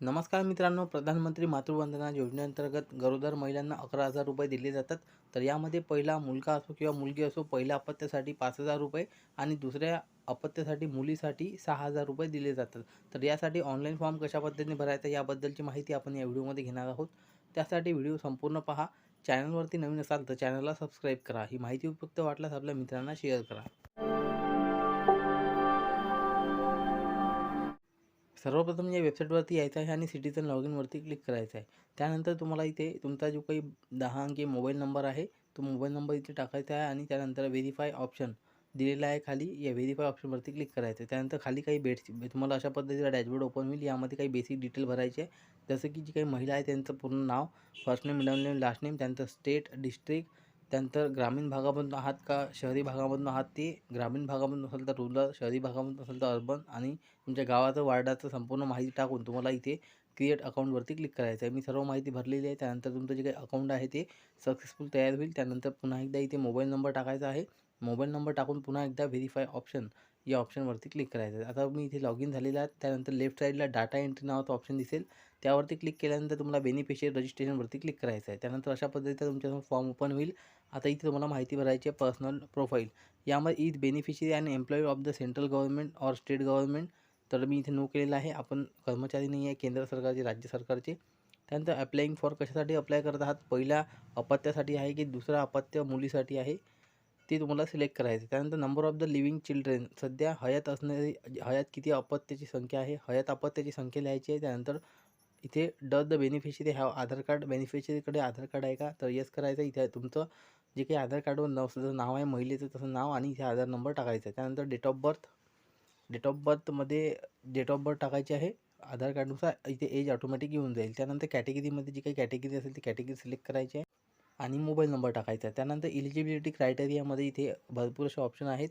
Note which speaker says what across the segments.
Speaker 1: नमस्कार मित्रांनो प्रधानमंत्री मातृवंदना योजनेअंतर्गत गरोदर महिलांना अकरा हजार रुपये दिले जातात. तर यामध्ये पहिला मुलगा असो किंवा मुलगी असो पहिल्या अपत्यासाठी पाच हजार रुपये आणि दुसऱ्या अपत्यासाठी मुलीसाठी सहा हजार रुपये दिले जातात. तर यासाठी ऑनलाईन फॉर्म कशा पद्धतीने भरायचा याबद्दलची माहिती आपण या व्हिडिओमध्ये घेणार आहोत. त्यासाठी व्हिडिओ संपूर्ण पहा. चॅनलवरती नवीन असाल तर चॅनलला सबस्क्राईब करा. ही माहिती उपयुक्त वाटल्यास आपल्या मित्रांना शेअर करा. सर्वप्रथम या वेबसाईटवरती यायचं आहे आणि सिटीजन लॉग इनवरती क्लिक करायचं आहे. त्यानंतर तुम्हाला इथे तुमचा जो काही दहा अंकी मोबाईल नंबर आहे तो मोबाईल नंबर इथे टाकायचा आहे आणि त्यानंतर व्हेरीफाय ऑप्शन दिलेला आहे खाली. या व्हेरीफाय ऑप्शनवरती क्लिक करायचं आहे. त्यानंतर खाली काही बेट्स तुम्हाला अशा पद्धतीचा डॅशबोर्ड ओपन होईल. यामध्ये काही बेसिक डिटेल भरायचे आहे. जसं की जी काही महिला आहे त्यांचं पूर्ण नाव first name middle name last name त्यांचं स्टेट डिस्ट्रिक्ट त्यानंतर ग्रामीण भागामधून आहात का? शहरी भागामधून आहात ते? ग्रामीण भागामधून असेल तर रुरल शहरी भागामधून असेल तर अर्बन आणि तुमच्या गावाचं वार्डाचं संपूर्ण माहिती टाकून तुम्हाला इथे क्रिएट अकाउंटवरती क्लिक करायचं आहे. मी सर्व माहिती भरलेली आहे. त्यानंतर तुमचं जे काही अकाउंट आहे ते सक्सेसफुल तयार होईल. त्यानंतर पुन्हा एकदा इथे मोबाईल नंबर टाकायचा आहे. मोबाईल नंबर टाकून पुन्हा एकदा व्हेरीफाय ऑप्शन या ऑप्शनवरती क्लिक करायचं आहे. आता मी इथे लॉग इन झालेला आहे. त्यानंतर लेफ्ट साईडला डाटा एंट्री नावाचं ऑप्शन दिसेल. त्यावरती क्लिक केल्यानंतर तुम्हाला बेनिफिशियरी रजिस्ट्रेशनवरती क्लिक करायचं आहे. त्यानंतर अशा पद्धतीचा तुमच्यासमोर फॉर्म ओपन होईल. आता इथे तुम्हाला माहिती भरायची आहे पर्सनल प्रोफाईल. यामध्ये is beneficiary and employee of the central government or state government. तर मी इथे नो केलेलं आहे. आपण कर्मचारी नाही आहे केंद्र सरकारचे राज्य सरकारचे. त्यानंतर अप्लाईंग फॉर कशासाठी अप्लाय करत आहात? पहिल्या अपत्यासाठी आहे की दुसरा अपत्य मुलीसाठी आहे? ते तुम्हाला सिलेक्ट करायचं आहे. त्यानंतर number of the living children. सध्या हयात असणारी हयात किती अपत्याची संख्या आहे? हयात अपत्याची संख्या लिहायची आहे. त्यानंतर इथे does the beneficiary have Aadhaar card. बेनिफिशरीकडे Aadhaar card आहे का? तर येस करायचं इथे तुमचं जे काही आधार कार्डवर नाव जसं नाव आहे महिलेचं तसं नाव आणि इथे आधार नंबर टाकायचा आहे. त्यानंतर date of birth. Date of बर्थमध्ये date of birth टाकायची आहे. आधार कार्डनुसार इथे एज ऑटोमॅटिक येऊन जाईल. त्यानंतर कॅटेगरीमध्ये जी काही कॅटेगरी असेल ती कॅटेगरी सिलेक्ट करायची आहे. आणि मोबाईल नंबर टाकायचा. आहे त्यानंतर इलिजिबिलिटी क्रायटेरियामध्ये इथे भरपूर असे ऑप्शन आहेत.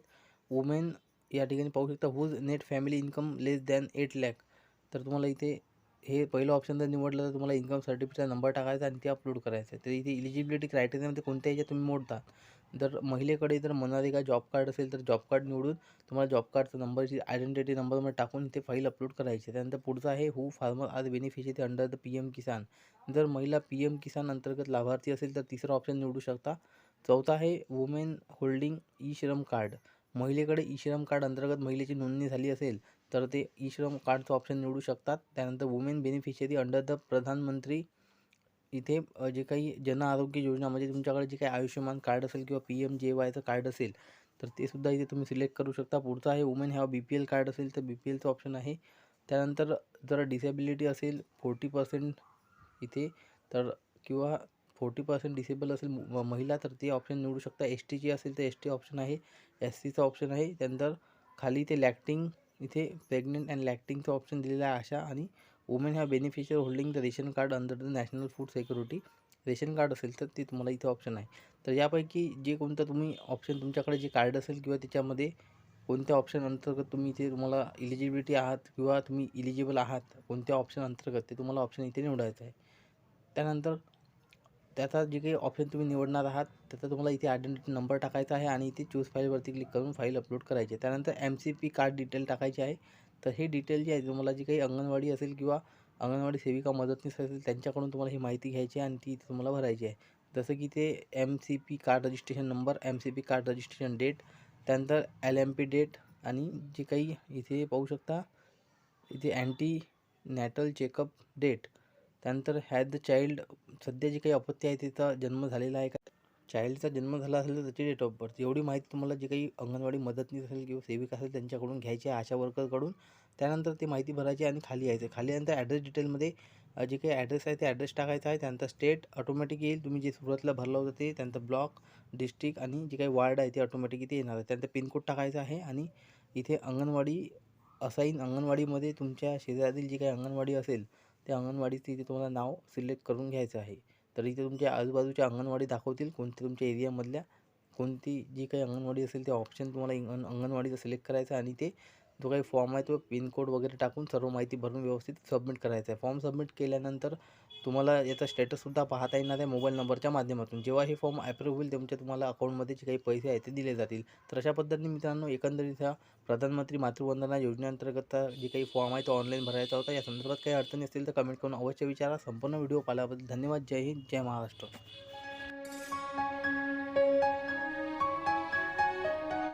Speaker 1: वुमेन या ठिकाणी पाहू शकता whose net family income less than eight lakh तर तुम्हाला इथे हे पहिलं ऑप्शन जर निवडलं तर तुम्हाला इन्कम सर्टिफिकेटचा नंबर टाकायचा आणि ते अपलोड करायचं. आहे तर इथे इलिजिबिलिटी क्रायटेरियामध्ये कोणत्या याच्यात तुम्ही मोडता? जर महिलेकडे जर मनरेगा जॉब कार्ड असेल तर जॉब कार्ड निवडून तुम्हाला जॉब कार्डचा नंबरची आयडेंटिटी नंबरमध्ये टाकून ते फाईल अपलोड करायची. त्यानंतर पुढचं आहे who farmer are beneficiary under the P M Kisan जर महिला पी एम किसान अंतर्गत लाभार्थी असेल तर तिसरा ऑप्शन निवडू शकता. चौथा आहे women holding E Shram card महिलेकडे E Shram card अंतर्गत महिलेची नोंदणी झाली असेल तर ते ई श्रम कार्डचं ऑप्शन निवडू शकतात. त्यानंतर वुमेन बेनिफिशियरी अंडर द प्रधानमंत्री इथे जे काही जन आरोग्य योजना म्हणजे तुमच्याकडे जे काही आयुष्यमान कार्ड असेल किंवा पी एम जे वायचं कार्ड असेल तर ते सुद्धा इथे तुम्ही सिलेक्ट करू शकता. पुढचं आहे वुमेन ह्या बी पी एल कार्ड असेल तर बी पी एलचं ऑप्शन आहे. त्यानंतर जर डिसेबिलिटी असेल फोर्टी पर्सेंट इथे तर किंवा फोर्टी पर्सेंट डिसेबल असेल म- महिला तर ते ऑप्शन निवडू शकता. एस टीची असेल तर एस टी ऑप्शन आहे. एस सीचं ऑप्शन आहे. त्यानंतर खाली ते लॅक्टिंग इथे प्रेग्नेंट अँड लॅक्टिंगचं ऑप्शन दिलेलं आहे अशा आणि वुमेन ह्या beneficial holding the ration card under the national food security ration card असेल तर ते तुम्हाला इथे ऑप्शन आहे. तर यापैकी जे कोणतं तुम्ही ऑप्शन तुमच्याकडे जे कार्ड असेल किंवा त्याच्यामध्ये कोणत्या ऑप्शन अंतर्गत तुम्ही इथे तुम्हाला इलिजिबिलिटी आहात किंवा तुम्ही इलिजिबल आहात कोणत्या ऑप्शन अंतर्गत ते तुम्हाला ऑप्शन इथे निवडायचं आहे. त्यानंतर त्याचा जे काही ऑप्शन तुम्ही निवडणार आहात त्याचा तुम्हाला इथे आयडेंटिटी नंबर टाकायचा आहे आणि इथे चूज फाईलवरती क्लिक करून फाईल अपलोड करायची त्यानंतर M C P card detail टाकायची आहे. तर हे डिटेल जे आहे तुम्हाला जी काही अंगणवाडी असेल किंवा अंगणवाडी सेविका मदतनीस असेल त्यांच्याकडून तुम्हाला ही माहिती घ्यायची आहे आणि ती इथे तुम्हाला भरायची आहे. जसं की ते M C P card registration number M C P card registration date त्यानंतर एल एम पी डेट आणि जे काही इथे पाहू शकता इथे अँटी नॅटल चेकअप डेट त्यानंतर हॅज द चाइल्ड सध्या जी काही अपत्य आहे तिचा जन्म झालेला आहे का? चाइल्डचा जन्म झाला असेल तर त्याची डेट ऑफ बर्थ एवढी माहिती तुम्हाला जे काही अंगणवाडी मदतनीस असेल किंवा सेविका असेल त्यांच्याकडून घ्यायची आहे आशा वर्करकडून. त्यानंतर ती माहिती भरायची आणि खाली यायचं. खाली नंतर ॲड्रेस डिटेलमध्ये जे काही ॲड्रेस आहे ते ॲड्रेस टाकायचा आहे. त्यानंतर स्टेट ऑटोमॅटिक येईल. तुम्ही जे सुरतला भरलं होतं ते त्यानंतर ब्लॉक डिस्ट्रिक्ट आणि जे काही वार्ड आहे ते ऑटोमॅटिक इथे येणार आहे. त्यानंतर पिनकोड टाकायचा आहे आणि इथे अंगणवाडी असाईन अंगणवाडीमध्ये तुमच्या शेजारील जी काही अंगणवाडी असेल त्या अंगणवाडीचं इथे तुम्हाला नाव सिलेक्ट करून घ्यायचं आहे. तर इथे तुमच्या आजूबाजूच्या अंगणवाडी दाखवतील कोणत्या तुमच्या एरियामधल्या कोणती जी काही अंगणवाडी असेल ते ऑप्शन तुम्हाला इंग अंगणवाडीचं सिलेक्ट करायचं आणि ते जो काही फॉर्म आहे तो पिनकोड वगैरे टाकून सर्व माहिती भरून व्यवस्थित सबमिट करायचा आहे. फॉर्म सबमिट केल्यानंतर तुम्हाला याचा स्टेटससुद्धा पाहता येणार आहे मोबाईल नंबरच्या माध्यमातून. जेव्हा हे फॉर्म ॲप्रूव्ह होईल तुमच्या तुम्हाला अकाउंटमध्ये जे काही पैसे आहेत ते दिले जातील. तर अशा पद्धतीने मित्रांनो एकंदरीत ह्या प्रधानमंत्री मातृवंदना योजनेअंतर्गत जे काही फॉर्म आहे तो ऑनलाईन भरायचा होता. या संदर्भात काही अडचणी असतील तर कमेंट करून अवश्य विचारा. संपूर्ण व्हिडिओ पाहिल्याबद्दल धन्यवाद. जय हिंद जय महाराष्ट्र.